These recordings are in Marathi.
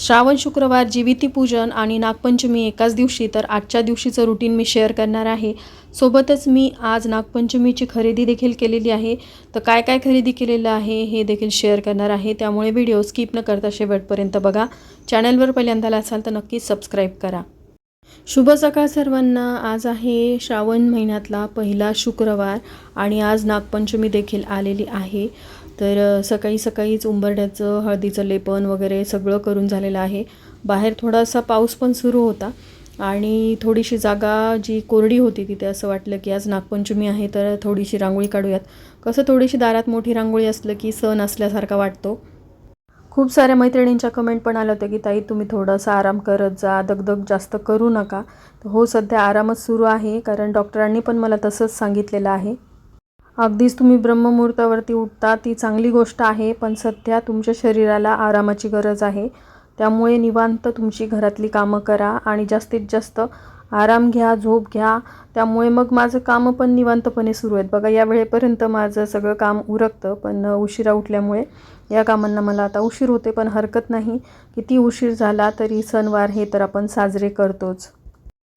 श्रावण शुक्रवार जीविती पूजन आणि नागपंचमी एकाच दिवशी तर आजच्या दिवशीचं रुटीन मी शेअर करणार आहे. सोबतच मी आज नागपंचमीची खरेदी देखील केलेली आहे. तर काय काय खरेदी केलेलं आहे हे देखील शेअर करणार आहे. त्यामुळे व्हिडिओ स्किप न करता शेवटपर्यंत बघा. चॅनलवर पहिल्यांदाला असाल तर नक्कीच सबस्क्राईब करा. शुभ सकाळ सर्वांना. आज आहे श्रावण महिन्यातला पहिला शुक्रवार आणि आज नागपंचमी देखील आलेली आहे. तर सकाळी सकाळीच उंबरड्याचं हळदीचं लेपन वगैरे सगळं करून झालेलं आहे. बाहेर थोडासा पाऊस पण सुरू होता आणि थोडीशी जागा जी कोरडी होती तिथे असं वाटलं की आज नागपंचमी आहे तर थोडीशी रांगोळी काढूयात. कसं थोडीशी दारात मोठी रांगोळी असलं की सण असल्यासारखा वाटतो. खूप साऱ्या मैत्रिणींच्या कमेंट पण आल्या होत्या की ताई तुम्ही थोडासा आराम करत जा दगदग जास्त करू नका. हो सध्या आरामच सुरू आहे कारण डॉक्टरांनी पण मला तसंच सांगितलेलं आहे. अगदीच तुम्ही ब्रह्ममुहूर्तावरती उठता ती चांगली गोष्ट आहे पण सध्या तुमच्या शरीराला आरामाची गरज आहे. त्यामुळे निवांत तुमची घरातली कामं करा आणि जास्तीत जास्त आराम घ्या झोप घ्या. त्यामुळे मग माझं कामं पण निवांतपणे सुरू आहेत. बघा या वेळेपर्यंत माझं सगळं काम उरकतं पण उशिरा उठल्यामुळे या कामांना मला आता उशीर होते पण हरकत नाही. किती उशीर झाला तरी सणवार हे तर आपण साजरे करतोच.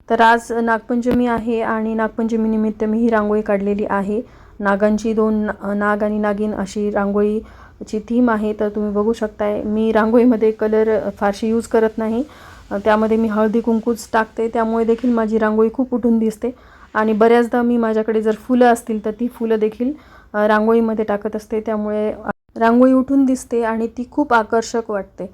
तर आज नागपंचमी आहे आणि नागपंचमीनिमित्त मी ही रांगोळी काढलेली आहे. नागांची दोन नाग आणि नागिन अशी रांगोळीची थीम आहे तर तुम्ही बघू शकताय. मी रांगोळीमध्ये कलर फारशी यूज करत नाही. त्यामध्ये मी हळदी कुंकूच टाकते. त्यामुळे देखील माझी रांगोळी खूप उठून दिसते. आणि बऱ्याचदा मी माझ्याकडे जर फुलं असतील तर ती फुलं देखील रांगोळीमध्ये टाकत असते. त्यामुळे रांगोळी उठून दिसते आणि ती खूप आकर्षक वाटते.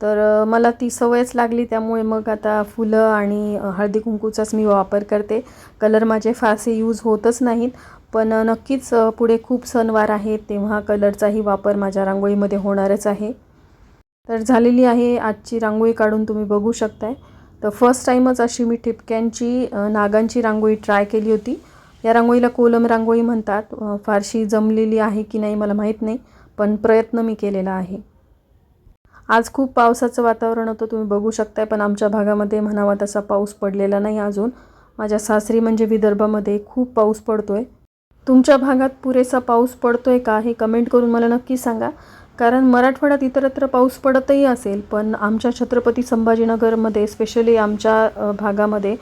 तर मला ती सवयच लागली त्यामुळे मग आता फुलं आणि हळदी कुंकूचाच मी वापर करते. कलर माझे फारसे यूज होतच नाहीत. पण नक्कीच पुढे खूप सणवार आहेत. तेव्हा कलरचाही वापर माझ्या रांगोळीमध्ये होणारच आहे. तर झालेली आहे. आजची रांगोळी काढून तुम्ही बघू शकताय. तर फर्स्ट टाईमच अशी मी ठिपक्यांची नागांची रांगोळी ट्राय केली होती. या रांगोळीला कोलम रांगोळी म्हणतात. फारशी जमलेली आहे की नाही मला माहीत नाही पण प्रयत्न मी केलेला आहे. आज खूप पावसाचं वातावरण होतं तुम्ही बघू शकताय पण आमच्या भागामध्ये म्हणावा तसा पाऊस पडलेला नाही अजून. माझ्या सासरी म्हणजे विदर्भामध्ये खूप पाऊस पडतो आहे तुमच्या भागात पुरेसा पाऊस पडतोय का हे कमेंट करून मला नक्की सांगा. कारण मराठवाड्यात इतरत्र पाऊस पडतही असेल पण आमच्या छत्रपती संभाजीनगरमध्ये स्पेशली आमच्या भागामध्ये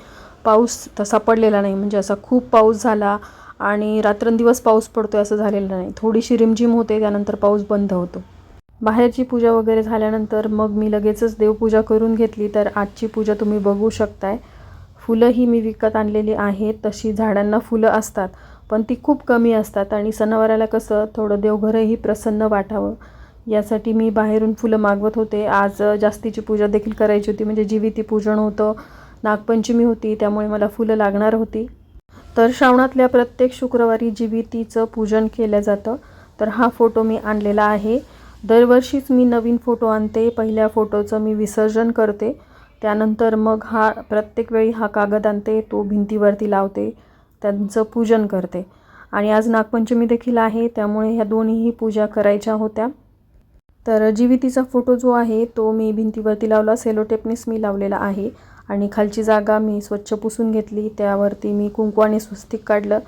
पाऊस तसा पडलेला नाही. म्हणजे असा खूप पाऊस झाला आणि रात्रंदिवस पाऊस पडतोय असं झालेलं नाही. थोडीशी रिमझिम होते त्यानंतर पाऊस बंद होतो. बाहेरची पूजा वगैरे झाल्यानंतर मग मी लगेचच देवपूजा करून घेतली. तर आजची पूजा तुम्ही बघू शकताय. फुलंही मी विकत आणलेली आहेत. तशी झाडांना फुलं असतात. पण ती खूप कमी असतात आणि सणावाराला कसं थोडं देवघरही प्रसन्न वाटावं. यासाठी मी बाहेरून फुलं मागवत होते. आज जास्तीची पूजा देखील करायची होती. म्हणजे जीविती पूजन होतं. नागपंचमी होती त्यामुळे मला फुलं लागणार होती. तर श्रावणातल्या प्रत्येक शुक्रवारी जीवितीचं पूजन केलं जातं. तर हा फोटो मी आणलेला आहे. दरवर्षीच मी नवीन फोटो आणते. पहिल्या फोटोचं मी विसर्जन करते. त्यानंतर मग हा प्रत्येक वेळी हा कागद आणते. तो भिंतीवरती लावते. त्यांचं पूजन करते. आणि आज नागपंचमी देखील आहे त्यामुळे ह्या दोन्हीही पूजा करायच्या होत्या. तर जीवितीचा फोटो जो आहे तो मी भिंतीवरती लावला सेलोटेपनेच मी लावलेला आहे. आणि खालची जागा मी स्वच्छ पुसून घेतली त्यावरती मी कुंकू आणि स्वस्तिक काढलं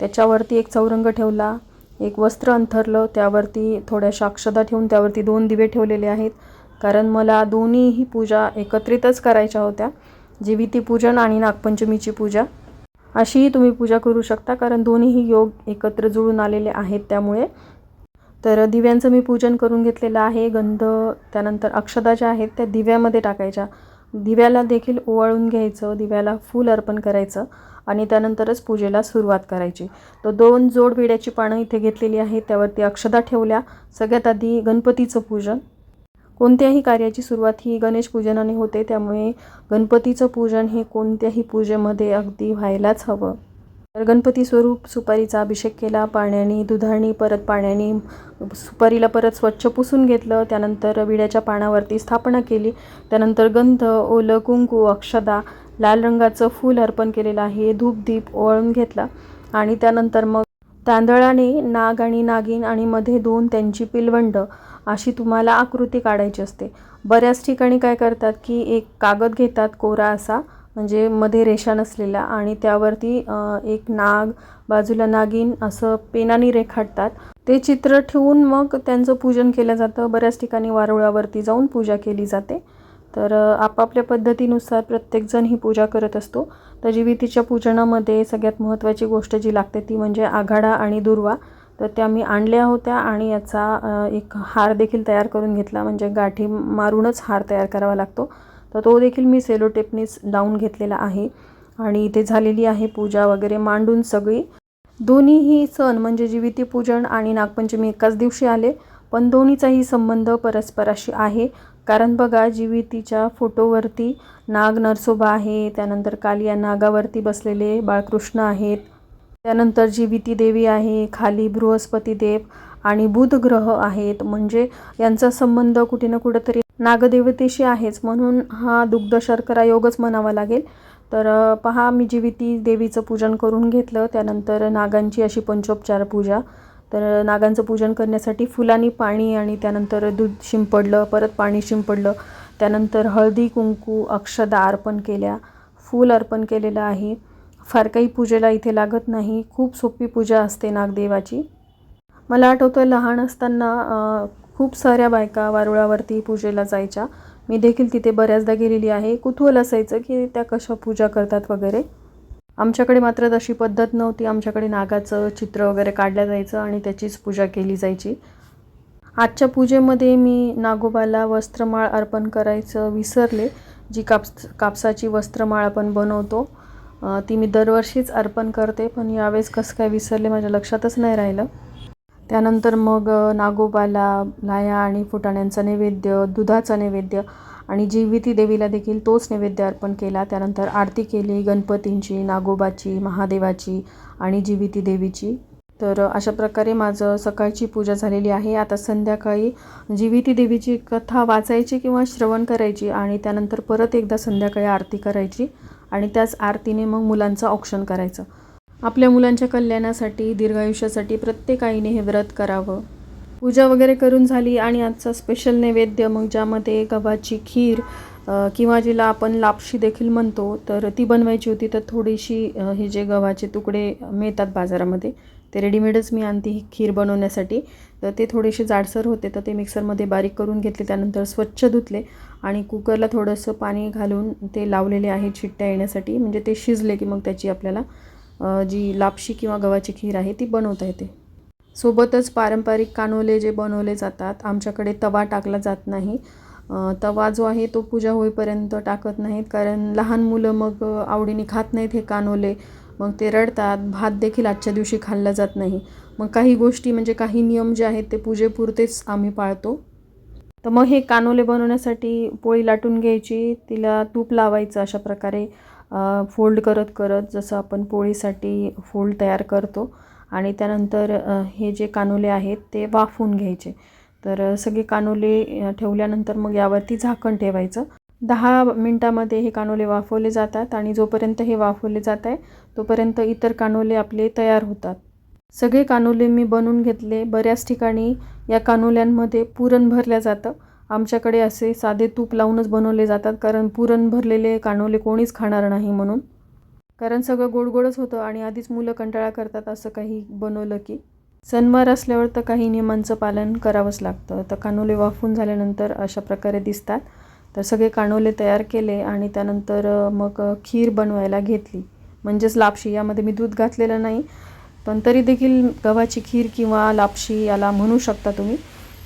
त्याच्यावरती एक चौरंग ठेवला एक वस्त्र अंथरलं त्यावरती थोड्याशा अक्षदा ठेवून त्यावरती दोन दिवे ठेवलेले आहेत. कारण मला दोन्हीही पूजा एकत्रितच करायच्या होत्या जीविती पूजन आणि नागपंचमीची पूजा. अशीही तुम्ही पूजा करू शकता कारण दोन्हीही योग एकत्र जुळून आलेले आहेत त्यामुळे. तर दिव्यांचं मी पूजन करून घेतलेलं आहे. गंध त्यानंतर अक्षदा ज्या आहेत त्या दिव्यामध्ये टाकायच्या. दिव्याला देखील ओवाळून घ्यायचं दिव्याला फूल अर्पण करायचं आणि त्यानंतरच पूजेला सुरुवात करायची. तर दोन जोड विड्याची पानं इथे घेतलेली आहेत त्यावरती अक्षदा ठेवल्या. सगळ्यात आधी गणपतीचं पूजन. कोणत्याही कार्याची सुरुवात ही गणेश पूजनाने होते त्यामुळे गणपतीचं पूजन हे कोणत्याही पूजेमध्ये अगदी व्हायलाच हवं. तर गणपती स्वरूप सुपारीचा अभिषेक केला पाण्याने दुधाणी परत पाण्याने सुपारीला परत स्वच्छ पुसून घेतलं त्यानंतर विड्याच्या पानावरती स्थापना केली त्यानंतर गंध ओलं कुंकू अक्षदा लाल रंगाचं फूल अर्पण केलेलं आहे धूप दीप ओळून घेतला आणि त्यानंतर मग तांदळाने नाग आणि नागिन आणि मध्ये दोन त्यांची पिलवंड अशी तुम्हाला आकृती काढायची असते. बऱ्याच ठिकाणी काय करतात की एक कागद घेतात कोरा असा म्हणजे मध्ये रेषा नसलेला आणि त्यावरती एक नाग बाजूला नागिन असं पेनाने रेखाटतात. ते चित्र ठेवून मग त्यांचं पूजन केलं जातं. बऱ्याच ठिकाणी वारुळावरती जाऊन पूजा केली जाते. तर आपापल्या पद्धतीनुसार प्रत्येकजण ही पूजा करत असतो. तर जीवितीच्या पूजनामध्ये सगळ्यात महत्त्वाची गोष्ट जी लागते ती म्हणजे आघाडा आणि दुर्वा. तर त्या मी आणल्या होत्या आणि याचा एक हार देखील तयार करून घेतला. म्हणजे गाठी मारूनच हार तयार करावा लागतो. तर तो देखील मी सेलोटेपनीच लावून घेतलेला आहे. आणि इथे झालेली आहे पूजा वगैरे मांडून सगळी. दोन्हीही सण म्हणजे जीविती पूजन आणि नागपंचमी एकाच दिवशी आले. पण दोन्हीचाही संबंध परस्पराशी आहे. कारण बघा जीवितीच्या फोटोवरती नाग नरसोबा आहे त्यानंतर काली या नागावरती बसलेले बाळकृष्ण आहेत त्यानंतर जीविती देवी आहे खाली बृहस्पती देव आणि बुध ग्रह आहेत. म्हणजे यांचा संबंध कुठे ना कुठेतरी नागदेवतेशी आहेच. म्हणून हा दुग्ध शर्करा योगच म्हणावा लागेल. तर पहा मी जीविती देवीचं पूजन करून घेतलं. त्यानंतर नागांची अशी पंचोपचार पूजा. तर नागांचं पूजन करण्यासाठी फुलांनी पाणी आणि त्यानंतर दूध शिंपडलं परत पाणी शिंपडलं. त्यानंतर हळदी कुंकू अक्षदा अर्पण केल्या. फूल अर्पण केलेलं आहे. फार काही पूजेला इथे लागत नाही. खूप सोपी पूजा असते नागदेवाची. मला आठवतं लहान असताना खूप साऱ्या बायका वारुळावरती पूजेला जायच्या. मी देखील तिथे बऱ्याचदा गेलेली आहे. कुतूहल असायचं की त्या कशा पूजा करतात वगैरे. आमच्याकडे मात्र तशी पद्धत नव्हती. आमच्याकडे नागाचं चित्र वगैरे काढलं जायचं आणि त्याचीच पूजा केली जायची. आजच्या पूजेमध्ये मी नागोबाला वस्त्रमाळ अर्पण करायचं विसरले. जी कापस कापसाची वस्त्रमाळ आपण बनवतो ती मी दरवर्षीच अर्पण करते पण यावेळेस कसं काय विसरले माझ्या लक्षातच नाही राहिलं. त्यानंतर मग नागोबाला लाया आणि फुटाण्यांचा नैवेद्य दुधाचा नैवेद्य आणि जीविती देवीला देखील तोच नैवेद्य अर्पण केला. त्यानंतर आरती केली गणपतींची नागोबाची महादेवाची आणि जीविती देवीची. तर अशा प्रकारे माझं सकाळची पूजा झालेली आहे. आता संध्याकाळी जीविती देवीची कथा वाचायची किंवा श्रवण करायची आणि त्यानंतर परत एकदा संध्याकाळी आरती करायची. आणि त्याच आरतीने मग मुलांचं औक्षण करायचं. आपल्या मुलांच्या कल्याणासाठी दीर्घायुष्यासाठी प्रत्येक आईने हे व्रत करावं. पूजा वगैरे करून झाली आणि आजचा स्पेशल नैवेद्य मग ज्यामध्ये गव्हाची खीर किंवा जिला आपण लापशी देखील म्हणतो तर ती बनवायची होती. तर थोडीशी हे जे गव्हाचे तुकडे मिळतात बाजारामध्ये ते रेडीमेडच मी आणते ही खीर बनवण्यासाठी. तर ते थोडेसे जाडसर होते तर ते मिक्सरमध्ये बारीक करून घेतले त्यानंतर स्वच्छ धुतले आणि कुकरला थोडंसं पाणी घालून ते लावलेले आहे छिट्ट्या येण्यासाठी. म्हणजे ते शिजले की मग त्याची आपल्याला जी लापशी किंवा गव्हाची खीर आहे ती बनवता येते. सोबतच पारंपरिक कानोले जे बनवले जातात आमच्याकडे तवा टाकला जात नाही. तवा जो आहे तो पूजा होईपर्यंत टाकत नाहीत कारण लहान मुलं मग आवडीने खात नाहीत हे कानोले. मग ते रडतात भात देखील आजच्या दिवशी खाल्ला जात नाही. मग काही गोष्टी म्हणजे काही नियम जे आहेत ते पूजेपुरतेच आम्ही पाळतो. तर मग हे कानोले बनवण्यासाठी पोळी लाटून घ्यायची तिला तूप लावायचं अशा प्रकारे फोल्ड करत करत जसं आपण पोळीसाठी फोल्ड तयार करतो. आणि त्यानंतर हे जे कानोले आहेत ते वाफवून घ्यायचे. तर सगळे कानोले ठेवल्यानंतर मग यावरती झाकण ठेवायचं. दहा मिनटामध्ये हे कानोले वाफवले जातात आणि जोपर्यंत हे वाफवले जात आहे तोपर्यंत इतर कानोले आपले तयार होतात. सगळे कानोले मी बनवून घेतले. बऱ्याच ठिकाणी या कानोल्यांमध्ये पुरण भरल्या जातं. आमच्याकडे असे साधे तूप लावूनच बनवले जातात कारण पुरण भरलेले कानोले कोणीच खाणार नाही म्हणून. कारण सगळं गोडगोडच होतं आणि आधीच मुलं कंटाळा करतात असं काही बनवलं की. सणवार असल्यावर तर काही नियमांचं पालन करावंच लागतं. तर कानोले वाफून झाल्यानंतर अशा प्रकारे दिसतात. तर सगळे कानोले तयार केले आणि त्यानंतर मग खीर बनवायला घेतली. म्हणजेच लापशी यामध्ये मी दूध घातलेलं नाही. पण तरी देखील गव्हाची खीर किंवा लापशी याला म्हणू शकता तुम्ही.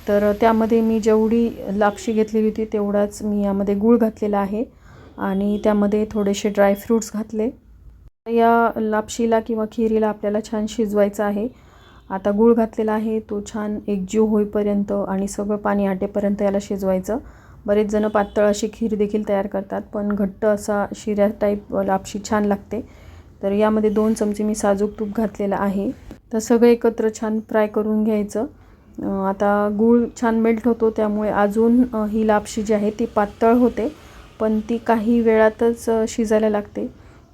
तर त्यामध्ये मी जेवढी लापशी घेतलेली होती तेवढाच मी यामध्ये गूळ घातलेला आहे. आणि त्यामध्ये थोडेसे ड्रायफ्रूट्स घातले. या लापशीला किंवा खिरीला आपल्याला छान शिजवायचं आहे. आता गूळ घातलेला आहे. तो छान एकजीव होईपर्यंत आणि सगळं पाणी आटेपर्यंत याला शिजवायचं. बरेच जण पातळ अशी खीर देखील तयार करतात पण घट्ट असा शिऱ्या टाईप लापशी छान लागते. तर यामध्ये दोन चमचे मी साजूक तूप घातलेलं आहे. तर सगळं एकत्र छान फ्राय करून घ्यायचं. आता गूळ छान मेल्ट होतो त्यामुळे अजून ही लापशी जी आहे ती पातळ होते पण ती काही वेळातच शिजायला लागते.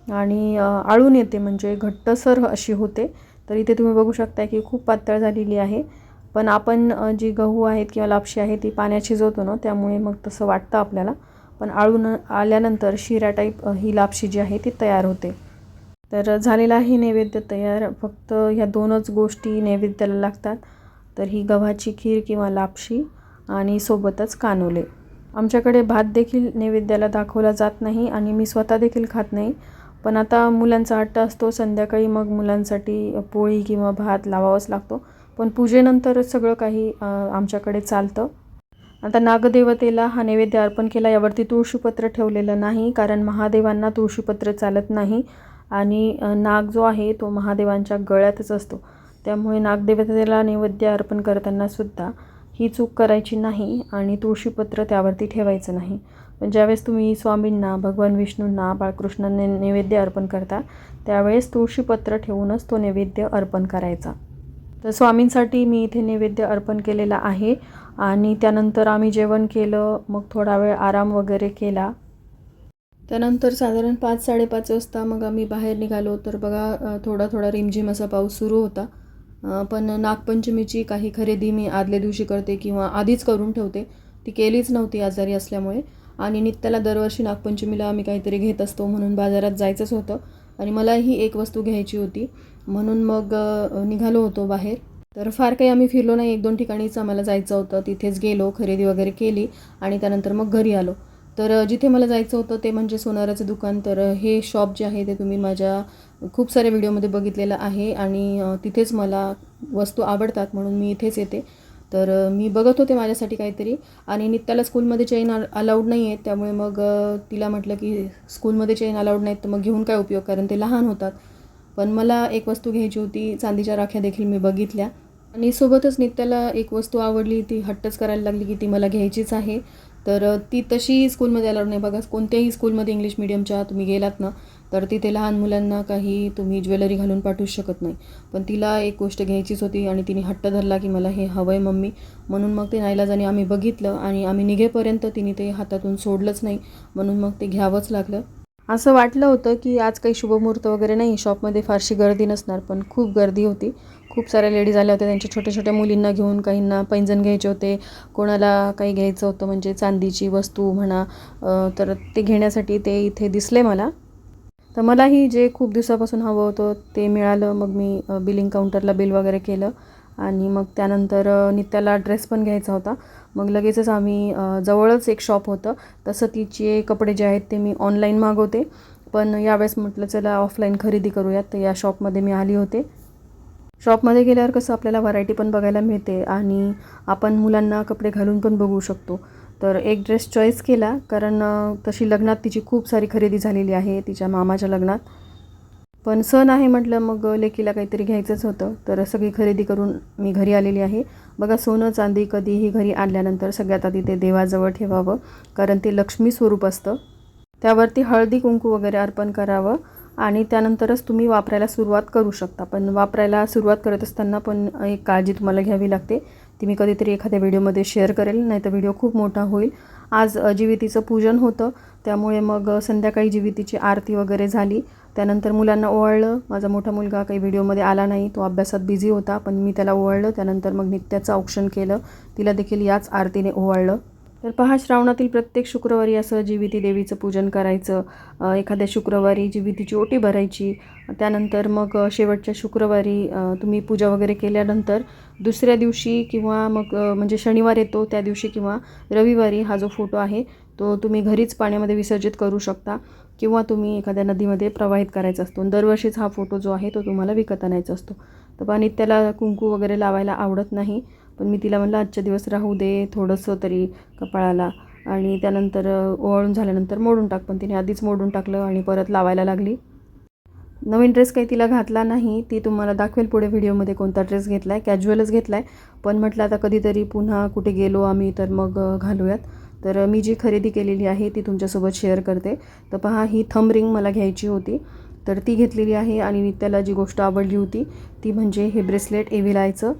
आणि आळून येते म्हणजे घट्टसर अशी होते. तर इथे तुम्ही बघू शकता की खूप पातळ झालेली आहे. पण आपण जी गहू आहेत किंवा लापशी आहे ती पाण्यात शिजवतो ना त्यामुळे मग तसं वाटतं आपल्याला. पण आळून आल्यानंतर शिरा टाईप ही लापशी जी आहे ती तयार होते. तर झालेला आहे नैवेद्य तयार फक्त ह्या दोनच गोष्टी नैवेद्याला लागतात. तर ही गव्हाची खीर किंवा लापशी आणि सोबतच कानोले. आमच्याकडे भात देखील नैवेद्याला दाखवला जात नाही आणि मी स्वतः देखील खात नाही. पण आता मुलांचा हट्ट असतो संध्याकाळी मग मुलांसाठी पोळी किंवा भात लावावाच लागतो. पण पूजेनंतर सगळं काही आमच्याकडे चालतं. आता नागदेवतेला हा नैवेद्य अर्पण केला यावरती तुळशीपत्र ठेवलेलं नाही कारण महादेवांना तुळशीपत्र चालत नाही. आणि नाग जो आहे तो महादेवांच्या गळ्यातच असतो. त्यामुळे नागदेवतेला नैवेद्य अर्पण करताना सुद्धा ही चूक करायची नाही आणि तुळशीपत्र त्यावरती ठेवायचं नाही. पण ज्यावेळेस तुम्ही स्वामींना भगवान विष्णूंना बाळकृष्णांना नैवेद्य अर्पण करता त्यावेळेस तुळशीपत्र ठेवूनच तो नैवेद्य अर्पण करायचा. तर स्वामींसाठी मी इथे नैवेद्य अर्पण केलेला आहे. आणि त्यानंतर आम्ही जेवण केलं मग थोडा वेळ आराम वगैरे केला. त्यानंतर साधारण पाच साडेपाच वाजता मग आम्ही बाहेर निघालो. तर बघा थोडा थोडा रिमझिम असा पाऊस सुरू होता. पण नागपंचमीची काही खरेदी मी आदल्या दिवशी करते किंवा आधीच करून ठेवते. ती केलीच नव्हती आजारी असल्यामुळे. आणि नित्याला दरवर्षी नागपंचमीला आम्ही काहीतरी घेत असतो म्हणून बाजारात जायचंच होतं. आणि मलाही एक वस्तू घ्यायची होती. म्हणून मग निघालो होतो बाहेर. तर फार काही आम्ही फिरलो नाही. एक दोन ठिकाणीच आम्हाला जायचं होतं. तिथेच गेलो खरेदी वगैरे केली आणि त्यानंतर मग घरी आलो. तर जिथे मला जायचं होतं ते म्हणजे सोनाराचं दुकान. तर हे शॉप जे आहे ते तुम्ही माझ्या खूप साऱ्या व्हिडिओमध्ये बघितलेलं आहे आणि तिथेच मला वस्तू आवडतात म्हणून मी इथेच येते. तर मी बघत होते माझ्यासाठी काहीतरी आणि नित्याला स्कूलमध्ये चेन अलाउड नाही आहे त्यामुळे मग तिला म्हटलं की स्कूलमध्ये चेन अलाउड नाहीत तर मग घेऊन काय उपयोग? कारण ते लहान होतात. पण मला एक वस्तू घ्यायची होती. चांदीच्या राख्या देखील मी बघितल्या. आणि सोबतच नित्याला एक वस्तू आवडली. ती हट्टच करायला लागली की ती मला घ्यायचीच आहे. तर ती तशी स्कूलमध्ये अलाउड नाही. बघा कोणत्याही स्कूलमध्ये इंग्लिश मिडियमच्या तुम्ही गेलात ना तर तिथे लहान मुलांना काही तुम्ही ज्वेलरी घालून पाठवूच शकत नाही. पण तिला एक गोष्ट घ्यायचीच होती आणि तिने हट्ट धरला की मला हे हवं आहे मम्मी. म्हणून मग ते नाईलाजाने आम्ही बघितलं आणि आम्ही निघेपर्यंत तिने ते हातातून सोडलंच नाही. म्हणून मग ते घ्यावंच लागलं. असं वाटलं होतं की आज काही शुभमुहूर्त वगैरे नाही. शॉपमध्ये फारशी गर्दी नसणार पण खूप गर्दी होती. खूप साऱ्या लेडीज आल्या होत्या. त्यांच्या छोट्या छोट्या मुलींना घेऊन काहींना पैंजण घ्यायचे होते. कोणाला काही घ्यायचं होतं म्हणजे चांदीची वस्तू म्हणा तर ते घेण्यासाठी ते इथे दिसले मला. तर मलाही जे खूप दिवसापासून हवं होतं ते मिळालं. मग मी बिलिंग काउंटरला बिल वगैरे केलं. आणि मग त्यानंतर नित्याला ड्रेस पण घ्यायचा होता. मग लगेचच आम्ही जवळच एक शॉप होतं. तसं तिचे कपडे जे आहेत ते मी ऑनलाईन मागवते. पण यावेळेस म्हटलं चला ऑफलाईन खरेदी करूयात. तर या शॉपमध्ये मी आली होते. शॉपमध्ये गेल्यावर कसं आपल्याला व्हरायटी पण बघायला मिळते. आणि आपण मुलांना कपडे घालून पण बघू शकतो. तर एक ड्रेस चॉईस केला कारण तशी लग्नात तिची खूप सारी खरेदी झालेली आहे तिच्या मामाच्या लग्नात. पण सण आहे म्हटलं मग लेकीला काहीतरी घ्यायचंच होतं. तर सगळी खरेदी करून मी घरी आलेली आहे. बघा सोनं चांदी कधीही घरी आणल्यानंतर सगळ्यात आधी ते देवाजवळ ठेवावं कारण ते लक्ष्मी स्वरूप असतं. त्यावरती हळदी कुंकू वगैरे अर्पण करावं आणि त्यानंतरच तुम्ही वापरायला सुरुवात करू शकता. पण वापरायला सुरुवात करत असताना पण एक काळजी तुम्हाला घ्यावी लागते. ती मी कधीतरी एखाद्या व्हिडिओमध्ये शेअर करेल नाही तर व्हिडिओ खूप मोठा होईल. आज अ, जीवितीचं पूजन होतं. त्यामुळे मग संध्याकाळी जीवितीची आरती वगैरे झाली. त्यानंतर मुलांना ओवाळलं. माझा मोठा मुलगा काही व्हिडिओमध्ये आला नाही. तो अभ्यासात बिझी होता पण मी त्याला ओवाळलं. त्यानंतर मग नित्याचं औक्षण केलं. तिला देखील याच आरतीने ओवाळलं. तर पहा श्रावणातील प्रत्येक शुक्रवारी असं जीविती देवीचं पूजन करायचं. एखाद्या शुक्रवारी जीवितीची ओटी भरायची त्यानंतर मग शेवटच्या शुक्रवारी तुम्ही पूजा वगैरे केल्यानंतर दुसऱ्या दिवशी किंवा मग म्हणजे शनिवार येतो त्या दिवशी किंवा रविवारी हा जो फोटो आहे तो तुम्ही घरीच पाण्यामध्ये विसर्जित करू शकता किंवा तुम्ही एखाद्या नदीमध्ये प्रवाहित करायचा असतो. आणि दरवर्षीच हा फोटो जो आहे तो तुम्हाला विकत आणायचा असतो. तर पाणी त्याला कुंकू वगैरे लावायला आवडत नाही. पण मी तिला म्हणलं आजच्या दिवस राहू दे थोडंसं तरी कपाळाला. आणि त्यानंतर ओवाळून झाल्यानंतर मोडून टाक. पण तिने आधीच मोडून टाकलं आणि परत लावायला लागली. नवीन ड्रेस काही तिला घातला नाही. ती तुम्हाला दाखवेल पुढे व्हिडिओमध्ये कोणता ड्रेस घेतला आहे कॅज्युअलच घेतला आहे पण म्हटलं आता कधीतरी पुन्हा कुठे गेलो आम्ही तर मग घालूयात. तर मी जी खरेदी केलेली आहे ती तुमच्यासोबत शेअर करते. तर पहा ही थंब रिंग मला घ्यायची होती. तर ती घेतलेली आहे आणि नित्याला जी गोष्ट आवडली होती ती म्हणजे हे ब्रेसलेट एव्हिलायचं.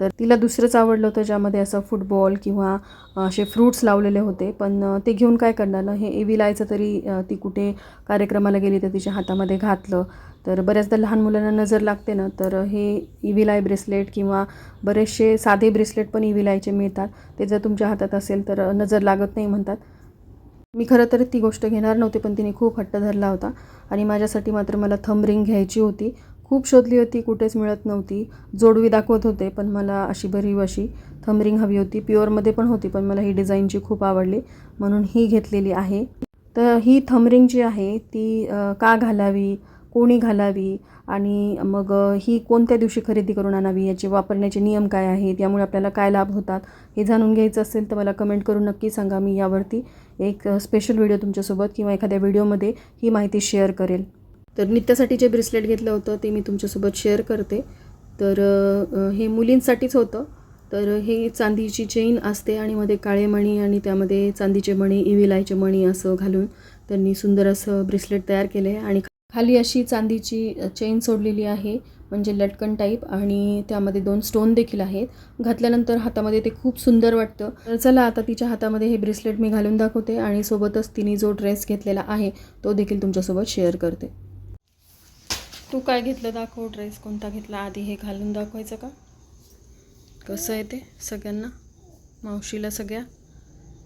तर तिला दुसरंच आवडलं होतं ज्यामध्ये असं फुटबॉल किंवा असे फ्रूट्स लावलेले होते. पण ते घेऊन काय करणार ना? हे विलायचं तरी ती कुठे कार्यक्रमाला गेली तर तिच्या हातामध्ये घातलं. तर बऱ्याचदा लहान मुलांना नजर लागते ना? तर हे इव्हिलाय ब्रेसलेट किंवा बरेचसे साधे ब्रेसलेट पण इव्हिलायचे मिळतात. ते जर तुमच्या हातात असेल तर नजर लागत नाही म्हणतात. मी खरं तर ती गोष्ट घेणार नव्हती पण तिने खूप हट्ट धरला होता. आणि माझ्यासाठी मात्र मला थंब रिंग घ्यायची होती. खूप शोधली होती कुठेच मिळत नव्हती. जोडवी दाखवत होते पण मला अशी भरीव अशी थमरिंग हवी होती. प्युअरमध्ये पण होती पण मला ही डिझाईनची खूप आवडली म्हणून ही घेतलेली आहे. तर ही थमरिंग जी आहे ती का घालावी कोणी घालावी आणि मग ही कोणत्या दिवशी खरेदी करून आणावी याचे वापरण्याचे नियम काय आहेत यामुळे आपल्याला काय लाभ होतात हे जाणून घ्यायचं असेल तर मला कमेंट करून नक्की सांगा. मी यावरती एक स्पेशल व्हिडिओ तुमच्यासोबत किंवा एखाद्या व्हिडिओमध्ये ही माहिती शेअर करेल. तर नित्यासाठी जे ब्रेसलेट घेतलं होतं ते मी तुमच्यासोबत शेअर करते. तर हे मुलींसाठीच होतं. तर हे चांदीची चेन असते आणि मध्ये काळे मणी आणि त्यामध्ये चांदीचे मणी इविलायचे मणी असं घालून त्यांनी सुंदर असं ब्रेसलेट तयार केलं आहे आणि खाली अशी चांदीची चेन सोडलेली आहे म्हणजे लटकन टाईप आणि त्यामध्ये दोन स्टोन देखील आहेत. घातल्यानंतर हातामध्ये ते खूप सुंदर वाटतं. तर चला आता तिच्या हातामध्ये हे ब्रेसलेट मी घालून दाखवते आणि सोबतच तिने जो ड्रेस घेतलेला आहे तो देखील तुमच्यासोबत शेअर करते. तू काय घेतलं? दाखव ड्रेस कोणता घेतला? आधी हे घालून दाखवायचं का? कसं आहे ते सगळ्यांना? मावशीला सगळ्या?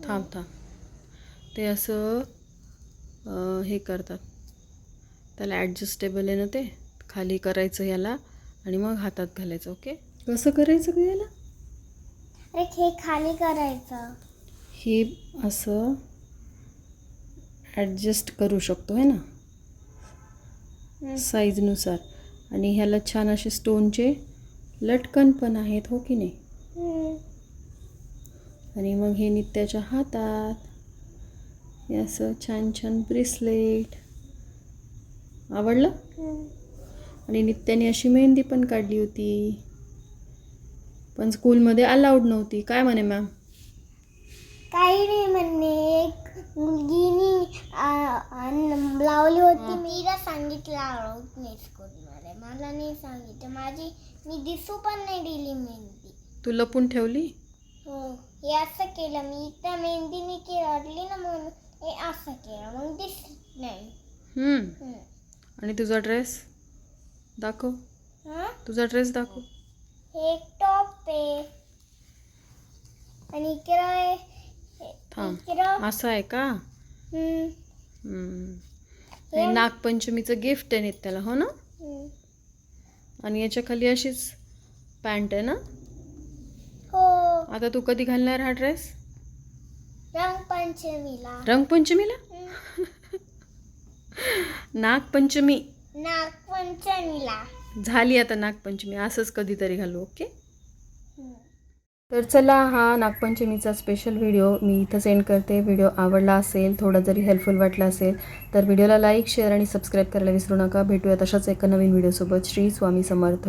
थांब थांब. ते असं अं, हे करतात. त्याला ॲडजस्टेबल आहे ना ते? खाली करायचं याला आणि मग हातात घालायचं ओके कसं करायचं का याला? अरे हे खाली करायचं. हे असं ॲडजस्ट करू शकतो आहे ना? साईजनुसार. आणि ह्याला छान असे स्टोनचे लटकन पण आहेत हो की नाही? आणि मग हे नित्याच्या हातात. असं छान छान ब्रेसलेट आवडलं? आणि नित्याने अशी मेहंदी पण काढली होती. पण स्कूलमध्ये अलाउड नव्हती. काय म्हणे मॅम काही नाही म्हणणे एक मुलगीनी आ- आण- लावली होती मीरा सांगितलं आहोत नाही स्कूलमध्ये मला नाही सांगितलं. माझी मी दिसू पण नाही दिली मेहंदी. तू लपून ठेवली? हो हे असं केलं. मी त्या मेहंदीने केली ना म्हणून हे असं केलं. मग दिसत नाही. हम्म. हम्म. आणि तुझा ड्रेस? दाखव. हा? तुझा ड्रेस दाखव. हे एक टॉप आहे. आणि इकडं आहे थांब. इकडं असं आहे का? हम्म. हम्म. हे नागपंचमीचं गिफ्ट आहे नित्याला हो ना. आणि याच्या खाली अशीच पॅन्ट आहे ना? हो. आता तू कधी घालणार हा ड्रेस? रंगपंचमीला. रंगपंचमीला. नागपंचमी. नागपंचमीला. झाली आता नागपंचमी असंच कधीतरी घालू ओके. तर चला हा नागपंचमीचा स्पेशल व्हिडिओ मी इथं सेंड करते. व्हिडिओ आवडला असेल थोडा जरी हेल्पफुल वाटला असेल तर व्हिडिओला लाईक शेअर आणि सबस्क्राईब करायला विसरू नका. भेटूया तशाच एका नवीन व्हिडिओसोबत श्री स्वामी समर्थ.